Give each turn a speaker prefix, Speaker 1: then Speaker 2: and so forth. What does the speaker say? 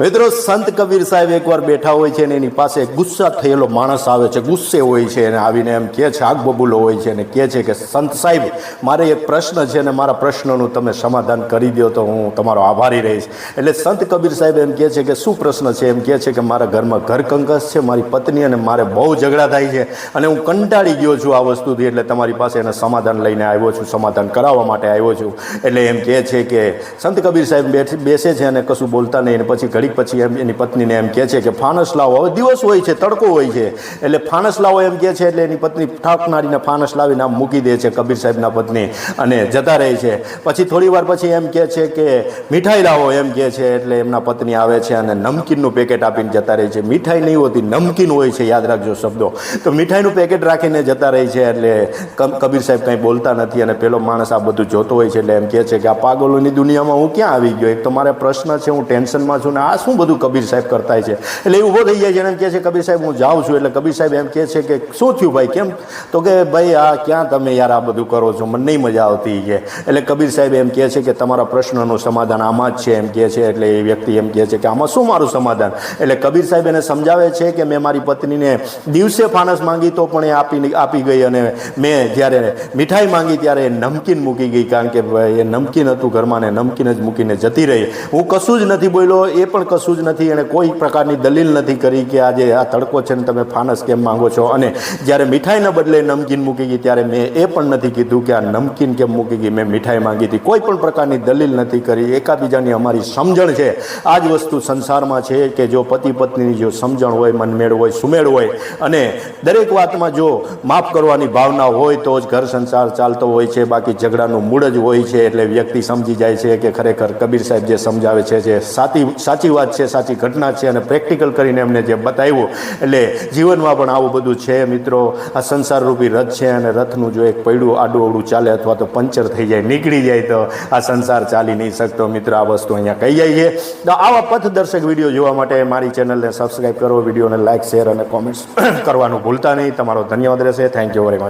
Speaker 1: મિત્રો, સંત કબીર સાહેબ એકવાર બેઠા હોય છે ને એની પાસે ગુસ્સા થયેલો માણસ આવે છે, ગુસ્સે હોય છે અને આવીને એમ કહે છે, આગ બબૂલો હોય છે અને કહે છે કે, સંત સાહેબ, મારે એક પ્રશ્ન છે અને મારા પ્રશ્નનું તમે સમાધાન કરી દો તો હું તમારો આભારી રહીશ. એટલે સંત કબીર સાહેબ એમ કહે છે કે, શું પ્રશ્ન છે? એમ કહે છે કે, મારા ઘરમાં ઘર કંકસ છે, મારી પત્ની અને મારે બહુ ઝઘડા થાય છે અને હું કંટાળી ગયો છું આ વસ્તુથી, એટલે તમારી પાસે એને સમાધાન લઈને આવ્યો છું, સમાધાન કરાવવા માટે આવ્યો છું. એટલે એમ કહે છે કે, સંત કબીર સાહેબ બેસે છે અને કશું બોલતા નહીં અને પછી ઘડીક પછી એમ એની પત્નીને એમ કહે છે કે ફાનસ લાવો. હવે દિવસ હોય છે, તડકો હોય છે. એટલે ફાનસ લાવો એમ કહે છે, એટલે એની પત્ની ઠાકનારીને ફાનસ લાવીને આમ મૂકી દે છે કબીર સાહેબના પત્ની અને જતા રહે છે. પછી થોડી વાર પછી એમ કહે છે કે મીઠાઈ લાવો એમ કહે છે, એટલે એમના પત્ની આવે છે અને નમકીનનું પેકેટ આપીને જતા રહે છે. મીઠાઈ નહીં હોતી, નમકીન હોય છે, યાદ રાખજો શબ્દો. તો મીઠાઈનું પેકેટ રાખીને જતા રહે છે, એટલે કબીર સાહેબ કંઈ બોલતા નથી અને પેલો માણસ આ બધું જોતો હોય છે, એટલે એમ કહે છે કે આ પાગલોની દુનિયામાં હું ક્યાં આવી ગયો? એક તો મારે પ્રશ્ન છે, હું ટેન્શનમાં છું ને આ શું બધું કબીર સાહેબ કરતા છે? એટલે એ ઊભો થઈ જાય છે, એને કહે છે, કબીર સાહેબ, હું જાઉં છું. એટલે કબીર સાહેબ એમ કહે છે કે, શું થયું ભાઈ, કેમ? તો કે, ભાઈ, આ ક્યાં તમે યાર આ બધું કરો છો? મને નહીં મજા આવતી કે. એટલે કબીર સાહેબ એમ કહે છે કે, તમારા પ્રશ્નનું સમાધાન આમાં જ છે, એમ કહે છે. એટલે એ વ્યક્તિ એમ કહે છે કે, આમાં શું મારું સમાધાન? એટલે કબીર સાહેબ એને સમજાવે છે કે, મેં મારી પત્નીને દિવસે ફાનસ માંગી તો પણ એ આપી આપી ગઈ અને મેં જ્યારે મીઠાઈ માંગી ત્યારે એ નમકીન મૂકી ગઈ, કારણ કે એ નમકીન હતું ઘરમાં ને નમકીન જ મૂકીને જતી રહી. હું કશું જ નથી બોલ્યો, એ પણ કશું જ નથી એણે કોઈ પ્રકારની દલીલ નથી કરી કે આજે આ તડકો છે ને તમે ફાનસ કેમ માંગો છો. અને જ્યારે મીઠાઈના બદલે નમકીન મૂકી ગઈ ત્યારે મેં એ પણ નથી કીધું કે આ નમકીન કેમ મૂકી ગઈ. મેં મીઠાઈ માંગી હતી. કોઈ પણ પ્રકારની દલીલ નથી કરી. એકાબીજાની અમારી સમજણ છે. આ જ વસ્તુ સંસારમાં છે કે જો પતિ પત્નીની જો સમજણ હોય, મનમેળ હોય, સુમેળ હોય અને દરેક વાતમાં જો માફ કરવાની ભાવના હોય તો જ ઘર સંસાર ચાલતો હોય છે. બાકી ઝઘડાનું મૂળ જ હોય છે. એટલે વ્યક્તિ સમજી જાય છે કે ખરેખર કબીર સાહેબ જે સમજાવે છે, જે સાચી સાચી વાત છે, સાચી ઘટના છે અને પ્રેક્ટિકલ કરીને એમને જે બતાવ્યું, એટલે જીવનમાં પણ આવું બધું છે મિત્રો. આ સંસાર રૂપી રથ છે અને રથનું જો એક પૈડું આડું અવડું ચાલે અથવા તો પંચર થઈ જાય, નીકળી જાય, તો આ સંસાર ચાલી નહીં શકતો. મિત્રો, આ વસ્તુ અહીંયા કહી છે. તો આવા પથદર્શક વીડિયો જોવા માટે મારી ચેનલને સબસ્ક્રાઈબ કરો, વિડીયોને લાઇક શેર અને કોમેન્ટ્સ કરવાનું ભૂલતા નહીં. તમારો ધન્યવાદ રહેશે. Thank you very much